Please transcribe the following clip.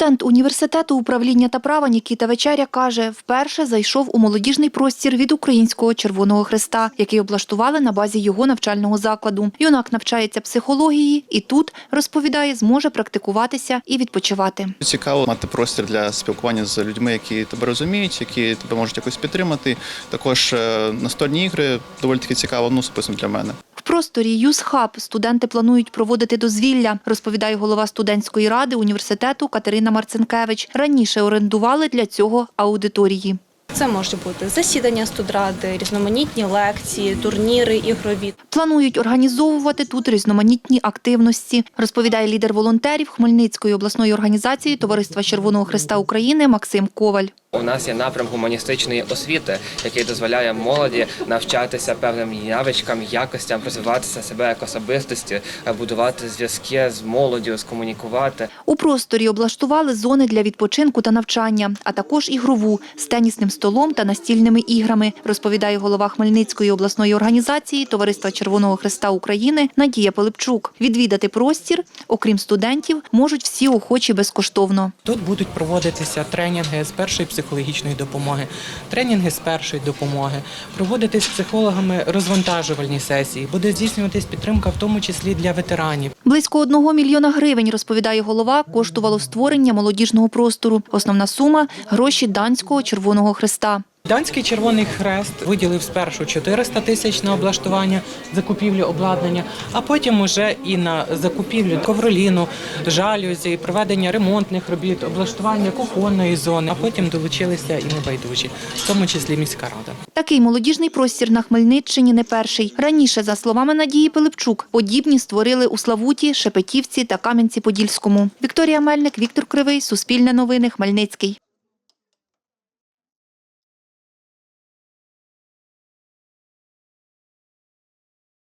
Студент університету управління та права Нікіта Вечеря каже, вперше зайшов у молодіжний простір від Українського Червоного Христа, який облаштували на базі його навчального закладу. Юнак навчається психології і тут, розповідає, зможе практикуватися і відпочивати. Цікаво мати простір для спілкування з людьми, які тебе розуміють, які тебе можуть якось підтримати. Також е, настольні ігри доволі таки цікаво, ну особисто для мене. Просторі Юзхаб студенти планують проводити дозвілля, розповідає голова студентської ради університету Катерина Марцинкевич. Раніше орендували для цього аудиторії. Це може бути засідання студради, різноманітні лекції, турніри ігрові. Планують організовувати тут різноманітні активності, розповідає лідер волонтерів Хмельницької обласної організації Товариства Червоного Христа України Максим Коваль. У нас є напрям гуманістичної освіти, який дозволяє молоді навчатися певним навичкам, якостям, розвиватися себе як особистості, будувати зв'язки з молоддю, скомунікувати. У просторі облаштували зони для відпочинку та навчання, а також ігрову з тенісним столом та настільними іграми, розповідає голова Хмельницької обласної організації Товариства Червоного Христа України Надія Пилипчук. Відвідати простір, окрім студентів, можуть всі охочі безкоштовно. Тут будуть проводитися тренінги з першої психологічної допомоги, тренінги з першої допомоги, проводитись з психологами розвантажувальні сесії, буде здійснюватись підтримка, в тому числі для ветеранів. Близько одного мільйона гривень, розповідає голова, коштувало створення молодіжного простору. Основна сума гроші данського Червоного Христа. Данський Червоний Хрест виділив спершу 400 тисяч на облаштування, закупівлю обладнання, а потім уже і на закупівлю ковроліну, жалюзі, проведення ремонтних робіт, облаштування кухонної зони. А потім долучилися і небайдужі, в тому числі міська рада. Такий молодіжний простір на Хмельниччині не перший. Раніше, за словами Надії Пилипчук, подібні створили у Славуті, Шепетівці та Кам'янці-Подільському. Вікторія Мельник, Віктор Кривий, Суспільне новини, Хмельницький.